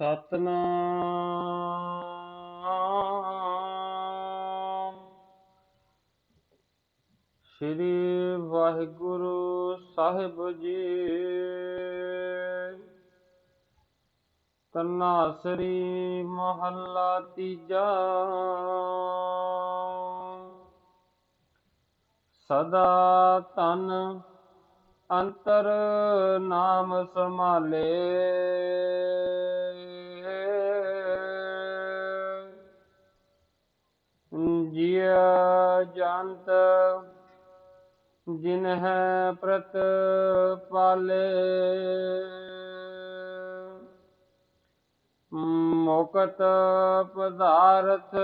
ਸਤਨਾਮ। ਸ੍ਰੀ ਵਾਹਿਗੁਰੂ ਸਾਹਿਬ ਜੀ। ਤਨਾਸਰੀ ਮਹੱਲਾ ਤੀਜਾ। ਸਦਾ ਤਨ ਅੰਤਰ ਨਾਮ ਸਮਾਲੇ ਜੰਤ, ਜਿਨ ਪ੍ਰਤ ਪਾਲੇ। ਮੋਕਤ ਪਦਾਰਥ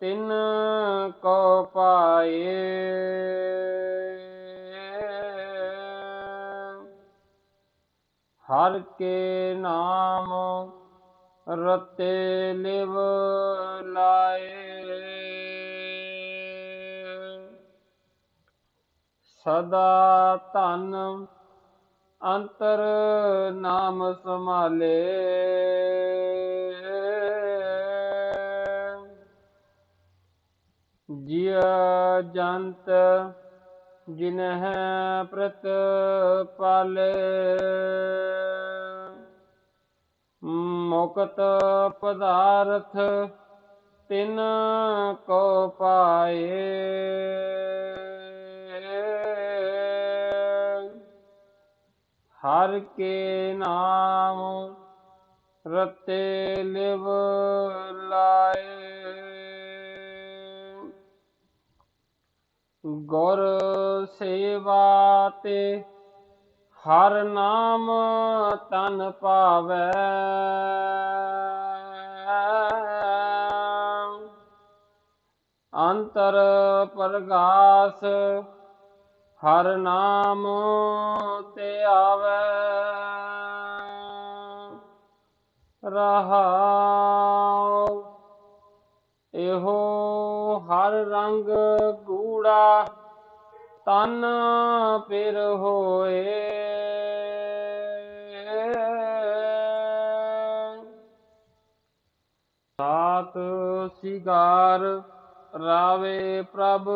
ਤਿਨ ਕੋ ਪਾਏ। ਹਰ ਕੇ ਨਾਮ ਰਤੇ ਲਿਵ ਲਾਏ। ਸਦਾ ਧਨ ਅੰਤਰ ਨਾਮ ਸਮਾਲੇ ਜਿਆ ਜੰਤ ਜਿਨ ਪ੍ਰਤ ਪਾਲੇ ਮੁਕਤ ਪਦਾਰਥ ਤਿਨ ਕੋ ਪਾਏ। ਹਰ ਕੇ ਨਾਮ ਰਤੇ ਲਿਵ ਲਾਏ। ਗੁਰ ਸੇਵਾ ਤੇ ਹਰ ਨਾਮ ਤਨ ਪਾਵੈ। ਅੰਤਰ ਪ੍ਰਗਾਸ ਹਰ ਨਾਮ ਤੇ ਆਵੈ। ਰਹਾਉ ਇਹੋ ਹਰ ਰੰਗ ਗੂੜਾ ਤਨ ਪਿਰ ਹੋਏ। ਸਾਤ ਸਿਗਾਰ ਰਾਵੇ ਪ੍ਰਭ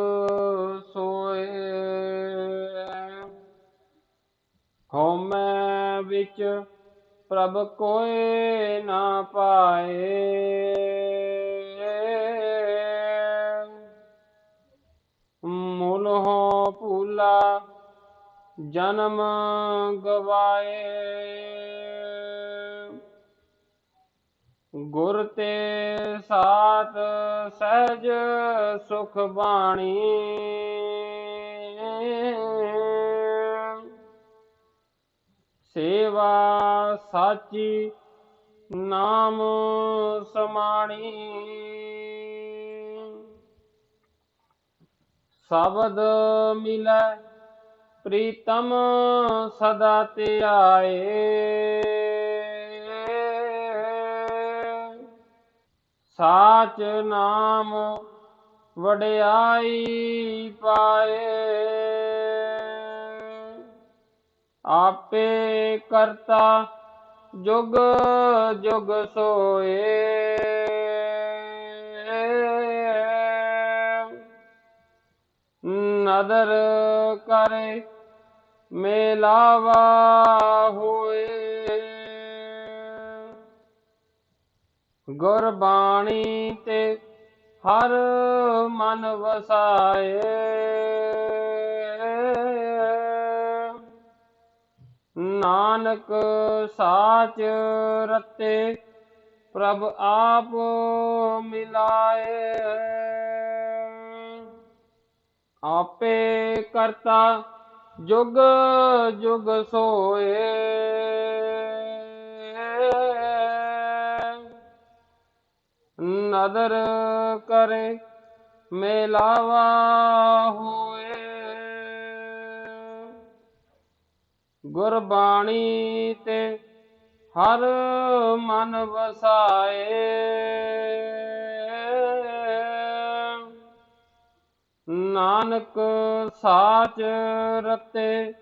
ਸੋਏ। ਹਉਮੈ ਵਿੱਚ ਪ੍ਰਭ ਕੋਏ ਨਾ ਪਾਏ। ਮੂਲ ਹੋ ਭੂਲਾ ਜਨਮ ਗਵਾਏ। ਗੁਰ ਤੇ ਸਾਥ ਸਹਿਜ ਸੁਖ ਬਾਣੀ। ਸੇਵਾ ਸਾਚੀ ਨਾਮ ਸਮਾਣੀ। ਸ਼ਬਦ ਮਿਲੈ, ਪ੍ਰੀਤਮ ਸਦਾ ਤੇ ਆਏ। ਸਾਚ ਨਾਮ ਵਡਿਆਈ ਪਾਏ। ਆਪੇ ਕਰਤਾ ਜੁਗ ਜੁਗ ਸੋਏ। ਨਦਰ ਕਰੇ ਮੇਲਾਵਾ ਗੁਰਬਾਣੀ ਤੇ ਹਰ ਮਨ ਵਸਾਏ। ਨਾਨਕ ਸਾਚ ਰਤੇ ਪ੍ਰਭ ਆਪ ਮਿਲਾਏ। ਆਪੇ ਕਰਤਾ ਜੁਗ ਜੁਗ ਸੋਏ। ਨਦਰ ਕਰੇ, ਮੇਲਾਵਾ ਹੋਏ। ਗੁਰਬਾਣੀ ਤੇ ਹਰ ਮਨ ਵਸਾਏ। ਨਾਨਕ ਸਾਚ ਰਤੇ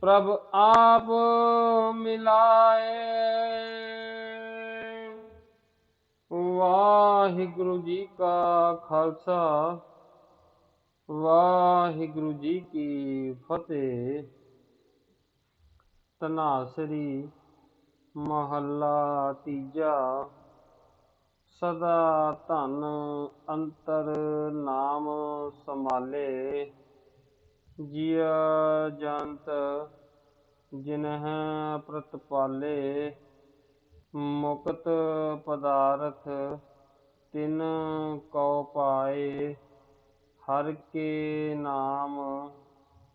ਪ੍ਰਭ ਆਪ ਮਿਲਾਏ। ਵਾਹਿਗੁਰੂ ਜੀ ਕਾ ਖਾਲਸਾ, ਵਾਹਿਗੁਰੂ ਜੀ ਕੀ ਫਤਿਹ। ਤਨਾਸਰੀ ਮਹੱਲਾ ਤੀਜਾ, ਸਦਾ ਧਨ ਅੰਤਰ ਨਾਮ ਸਮਾਲੇ ਜਿਆ ਜੰਤ ਜਿਨਹ ਪ੍ਰਤਪਾਲੇ, ਮੁਕਤ ਪਦਾਰਥ ਤਿਨ ਕਉ ਪਾਏ ਹਰ ਕੇ ਨਾਮ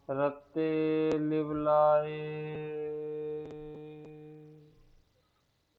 ਰਤੇ ਲਿਵ ਲਾਏ